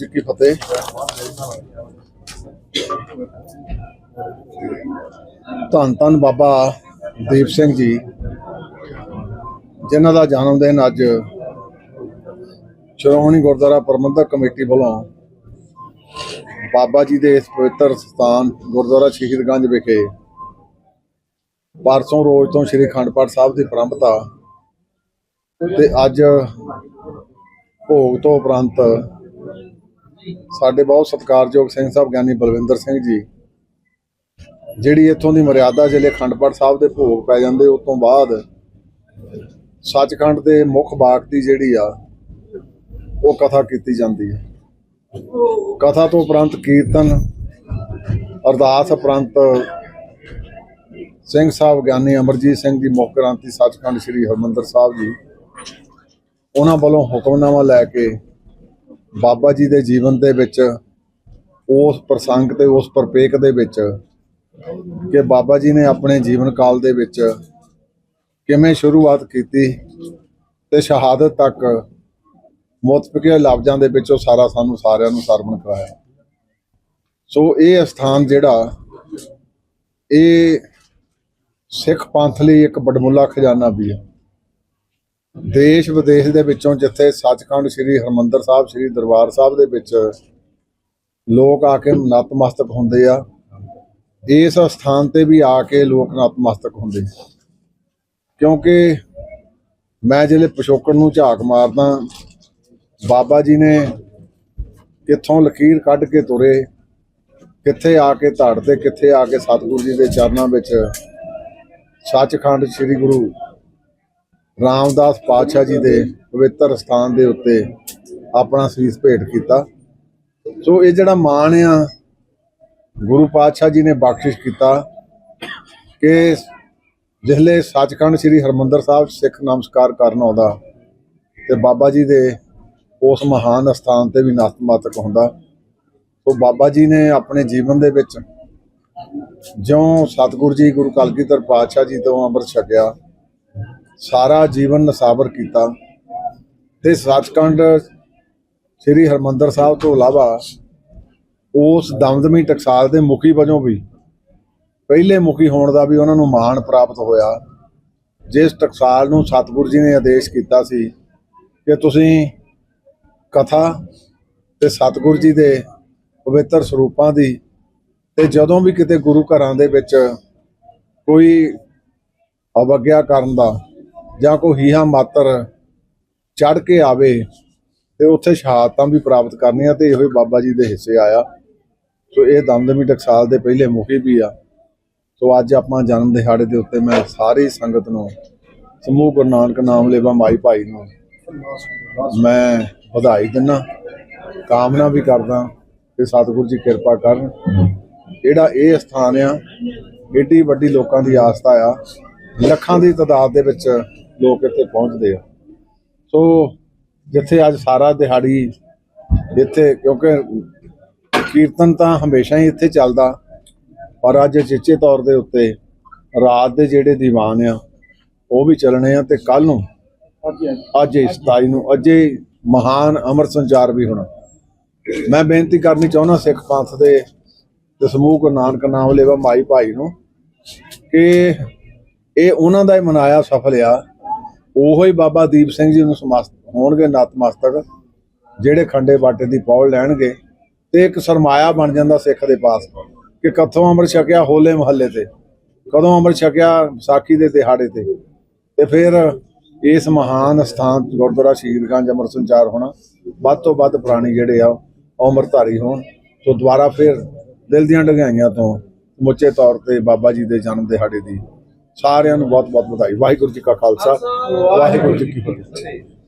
ਜੀ ਕੀ ਫਤਿਹ। ਧੰਨ ਧੰਨ ਬਾਬਾ ਦੀਪ ਸਿੰਘ ਜੀ, ਜਿਨ੍ਹਾਂ ਦਾ ਜਨਮ ਦਿਨ ਅੱਜ ਸ਼੍ਰੋਮਣੀ ਗੁਰਦੁਆਰਾ ਪ੍ਰਬੰਧਕ ਕਮੇਟੀ ਵੱਲੋਂ ਬਾਬਾ ਜੀ ਦੇ ਇਸ ਪਵਿੱਤਰ ਸਥਾਨ ਗੁਰਦੁਆਰਾ ਸ਼ਹੀਦਗੰਜ ਵਿਖੇ ਪਰਸੋਂ ਰੋਜ਼ ਤੋਂ ਸ੍ਰੀ ਅਖੰਡ ਪਾਠ ਸਾਹਿਬ ਦੀ ਪ੍ਰੰਭਤਾ ਤੇ ਅੱਜ ਭੋਗ ਤੋਂ ਉਪਰੰਤ ਸਾਡੇ ਬਹੁਤ ਸਤਿਕਾਰਯੋਗ ਸਿੰਘ ਸਾਹਿਬ, ਗਿਆਨੀ ਬਲਵਿੰਦਰ ਸਿੰਘ ਜੀ। ਜਿਹੜੀ ਇੱਥੋਂ ਦੀ ਮਰਿਆਦਾ ਜ਼ਿਲ੍ਹੇ ਅਖੰਡ ਪਾਠ ਸਾਹਿਬ ਦੇ ਭੋਗ ਪੈ ਜਾਂਦੇ, ਉਸ ਤੋਂ ਬਾਅਦ ਸੱਚਖੰਡ ਦੇ ਮੁੱਖ ਬਾਗ ਦੀ ਜਿਹੜੀ ਆ, ਉਹ ਕਥਾ ਕੀਤੀ ਜਾਂਦੀ ਹੈ। ਕਥਾ ਤੋਂ ਉਪਰੰਤ ਕੀਰਤਨ, ਅਰਦਾਸ ਉਪਰੰਤ ਸਿੰਘ ਸਾਹਿਬ, ਗਿਆਨੀ ਅਮਰਜੀਤ ਸਿੰਘ ਜੀ, ਮੁੱਖ ਕ੍ਰਾਂਤੀ ਸੱਚਖੰਡ ਸ੍ਰੀ ਹਰਮੰਦਰ ਸਾਹਿਬ ਜੀ, ਉਹਨਾਂ ਵੱਲੋਂ ਹੁਕਮਨਾਮਾ ਲੈ ਕੇ ਬਾਬਾ ਜੀ ਦੇ ਜੀਵਨ ਦੇ ਵਿੱਚ, ਉਸ ਪ੍ਰਸੰਗ ਤੇ, ਉਸ ਪਰਪੇਕ ਦੇ ਵਿੱਚ ਕਿ ਬਾਬਾ ਜੀ ਨੇ ਆਪਣੇ ਜੀਵਨ ਕਾਲ ਦੇ ਵਿੱਚ ਕਿਵੇਂ ਸ਼ੁਰੂਆਤ ਕੀਤੀ ਤੇ ਸ਼ਹਾਦਤ ਤੱਕ ਮੁਤਫਿਕੇ ਲਫ਼ਜ਼ਾਂ ਦੇ ਵਿੱਚੋਂ ਸਾਰਾ ਸਾਨੂੰ ਸਾਰਿਆਂ ਨੂੰ ਸਰਵਣ ਕਰਾਇਆ। ਸੋ ਇਹ ਸਥਾਨ ਜਿਹੜਾ, ਇਹ ਸਿੱਖ ਪੰਥ ਲਈ ਇੱਕ ਬੜਮੁੱਲਾ ਖਜ਼ਾਨਾ ਵੀ ਹੈ। ਦੇਸ਼ ਵਿਦੇਸ਼ ਦੇ ਵਿੱਚੋਂ ਜਿੱਥੇ ਸੱਚਖੰਡ ਸ੍ਰੀ ਹਰਮੰਦਰ ਸਾਹਿਬ, ਸ੍ਰੀ ਦਰਬਾਰ ਸਾਹਿਬ ਦੇ ਵਿੱਚ ਲੋਕ ਆ ਕੇ ਨਤਮਸਤਕ ਹੁੰਦੇ ਆ, ਇਸ ਸਥਾਨ ਤੇ ਵੀ ਆ ਕੇ ਲੋਕ ਨਤਮਸਤਕ ਹੁੰਦੇ ਕਿਉਂਕਿ ਮੈਂ ਜਿਹੜੇ ਪਿਛੋਕੜ ਨੂੰ ਝਾਕ ਮਾਰਦਾ, ਬਾਬਾ ਜੀ ਨੇ ਕਿੱਥੋਂ ਲਕੀਰ ਕੱਢ ਕੇ ਤੁਰੇ, ਕਿੱਥੇ ਆ ਕੇ ਧੜ ਤੇ, ਕਿੱਥੇ ਆ ਕੇ ਸਤਿਗੁਰੂ ਜੀ ਦੇ ਚਰਨਾਂ ਵਿੱਚ ਸੱਚਖੰਡ ਸ੍ਰੀ ਗੁਰੂ ਰਾਮਦਾਸ ਪਾਤਸ਼ਾਹ ਜੀ ਦੇ ਪਵਿੱਤਰ ਸਥਾਨ ਦੇ ਉੱਤੇ ਆਪਣਾ ਸੀਸ ਭੇਟ ਕੀਤਾ। ਸੋ ਇਹ ਜਿਹੜਾ ਮਾਣ ਆ, ਗੁਰੂ ਪਾਤਸ਼ਾਹ ਜੀ ਨੇ ਬਖਸ਼ਿਸ਼ ਕੀਤਾ ਕਿ ਜਿਹਲੇ ਸੱਚਖੰਡ ਸ੍ਰੀ ਹਰਮੰਦਰ ਸਾਹਿਬ ਸਿੱਖ ਨਮਸਕਾਰ ਕਰਨ ਆਉਂਦਾ ਤੇ ਬਾਬਾ ਜੀ ਦੇ ਉਸ ਮਹਾਨ ਸਥਾਨ ਤੇ ਵੀ ਨਤਮਸਤਕ ਹੁੰਦਾ। ਸੋ ਬਾਬਾ ਜੀ ਨੇ ਆਪਣੇ ਜੀਵਨ ਦੇ ਵਿੱਚ ਜਿਉਂ ਸਤਿਗੁਰੂ ਜੀ ਗੁਰੂ ਕਲਗੀਧਰ ਪਾਤਸ਼ਾਹ ਜੀ ਤੋਂ ਅੰਮ੍ਰਿਤ ਛਕਿਆ ਸਾਰਾ ਜੀਵਨ ਨਸਾਬਰ ਕੀਤਾ। ਤੇ ਸੱਚਖੰਡ ਸ੍ਰੀ ਹਰਮੰਦਰ ਸਾਹਿਬ ਤੋਂ ਇਲਾਵਾ ਉਸ ਦਮਦਮੀ ਟਕਸਾਲ ਦੇ ਮੁਖੀ ਵਜੋਂ ਵੀ ਪਹਿਲੇ ਮੁਖੀ ਹੋਣ ਦਾ ਵੀ ਉਹਨਾਂ ਨੂੰ ਮਾਣ ਪ੍ਰਾਪਤ ਹੋਇਆ। ਜਿਸ ਟਕਸਾਲ ਨੂੰ ਸਤਿਗੁਰੂ ਜੀ ਨੇ ਆਦੇਸ਼ ਕੀਤਾ ਸੀ ਕਿ ਤੁਸੀਂ ਕਥਾ ਤੇ ਸਤਿਗੁਰੂ ਜੀ ਦੇ ਪਵਿੱਤਰ ਸਰੂਪਾਂ ਦੀ ਤੇ ਜਦੋਂ ਵੀ ਕਿਤੇ ਗੁਰੂ ਘਰਾਂ ਦੇ ਵਿੱਚ ਕੋਈ ਅਵਗਿਆ ਕਰਨ ਦਾ ਜਾਂ ਕੋਈ ਹੀਹਾ ਮਾਤਰ ਚੜ ਕੇ ਆਵੇ ਤੇ ਉੱਥੇ ਸ਼ਹਾਦਤਾਂ ਵੀ ਪ੍ਰਾਪਤ ਕਰਨੀਆਂ ਤੇ ਇਹੋ ਹੀ ਬਾਬਾ ਜੀ ਦੇ ਹਿੱਸੇ ਆਇਆ। ਸੋ ਇਹ ਦਮਦਮੀ ਟਕਸਾਲ ਦੇ ਪਹਿਲੇ ਮੁਖੀ ਵੀ ਆ। ਸੋ ਅੱਜ ਆਪਾਂ ਜਨਮ ਦਿਹਾੜੇ ਦੇ ਉੱਤੇ ਮੈਂ ਸਾਰੀ ਸੰਗਤ ਨੂੰ, ਸਮੂਹ ਗੁਰੂ ਨਾਨਕ ਨਾਮ ਲੈਵਾ ਮਾਈ ਭਾਈ ਨੂੰ ਮੈਂ ਵਧਾਈ ਦਿੰਦਾ ਕਾਮਨਾ ਵੀ ਕਰਦਾ ਕਿ ਸਤਿਗੁਰੂ ਜੀ ਕਿਰਪਾ ਕਰਨ। ਜਿਹੜਾ ਇਹ ਸਥਾਨ ਆ, ਏਡੀ ਵੱਡੀ ਲੋਕਾਂ ਦੀ ਆਸਥਾ ਆ, ਲੱਖਾਂ ਦੀ ਤਾਦਾਦ ਦੇ ਵਿੱਚ ਲੋਕ ਇੱਥੇ ਪਹੁੰਚਦੇ ਆ। ਸੋ ਜਿੱਥੇ ਅੱਜ ਸਾਰਾ ਦਿਹਾੜੀ ਇੱਥੇ ਕਿਉਂਕਿ ਕੀਰਤਨ ਤਾਂ ਹਮੇਸ਼ਾ ਹੀ ਇੱਥੇ ਚੱਲਦਾ ਪਰ ਅੱਜ ਚੇਚੇ ਤੌਰ ਦੇ ਉੱਤੇ ਰਾਤ ਦੇ ਜਿਹੜੇ ਦੀਵਾਨ ਆ ਉਹ ਵੀ ਚੱਲਣੇ ਆ ਤੇ ਕੱਲ ਨੂੰ ਅੱਜ ਹੀ 27 ਨੂੰ ਅਜੇ ਮਹਾਨ ਅਮਰ ਸੰਚਾਰ ਵੀ ਹੋਣਾ। ਮੈਂ ਬੇਨਤੀ ਕਰਨੀ ਚਾਹੁੰਦਾ ਸਿੱਖ ਪੰਥ ਦੇ ਤੇ ਸਮੂਹ ਗੁਰੂ ਨਾਨਕ ਨਾਮ ਲੈਵਾ ਮਾਈ ਭਾਈ ਨੂੰ ਕਿ ਇਹ ਉਹਨਾਂ ਦਾ ਹੀ ਮਨਾਇਆ ਸਫਲ ਆ ਉਹੋ ਹੀ ਬਾਬਾ ਦੀਪ ਸਿੰਘ ਜੀ ਨੂੰ ਸਮਸਤ ਹੋਣਗੇ ਨਤਮਸਤਕ, ਜਿਹੜੇ ਖੰਡੇ ਬਾਟੇ ਦੀ ਪੌੜ ਲੈਣਗੇ ਤੇ ਇੱਕ ਸਰਮਾਇਆ ਬਣ ਜਾਂਦਾ ਸਿੱਖ ਦੇ ਪਾਸ ਕਿ ਕਥੋਂ ਅੰਮ੍ਰਿਤ ਛਕਿਆ ਹੋਲੇ ਮਹੱਲੇ ਤੇ, ਕਦੋਂ ਅੰਮ੍ਰਿਤ ਛਕਿਆ ਸਾਖੀ ਦੇ ਦਿਹਾੜੇ ਤੇ। ਤੇ ਫਿਰ ਇਸ ਮਹਾਨ ਸਥਾਨ ਗੁਰਦੁਆਰਾ ਸ਼ਹੀਦਗੰਜ ਅੰਮ੍ਰਿਤ ਸੰਚਾਰ ਹੋਣਾ, ਵੱਧ ਤੋਂ ਵੱਧ ਪ੍ਰਾਣੀ ਜਿਹੜੇ ਆ, ਉਹ ਅੰਮ੍ਰਿਤਧਾਰੀ ਹੋਣ, ਤੋਂ ਦੁਬਾਰਾ ਫਿਰ ਦਿਲ ਦੀਆਂ ਡਗਾਈਆਂ ਤੋਂ ਸਮੁੱਚੇ ਤੌਰ ਤੇ ਬਾਬਾ ਜੀ ਦੇ ਜਨਮ ਦਿਹਾੜੇ ਦੀ ਸਾਰਿਆਂ ਨੂੰ ਬਹੁਤ ਬਹੁਤ ਵਧਾਈ। ਵਾਹਿਗੁਰੂ ਜੀ ਕਾ ਖਾਲਸਾ। ਵਾਹਿਗੁਰੂ ਜੀ ਕੀ ਫਤਿਹ।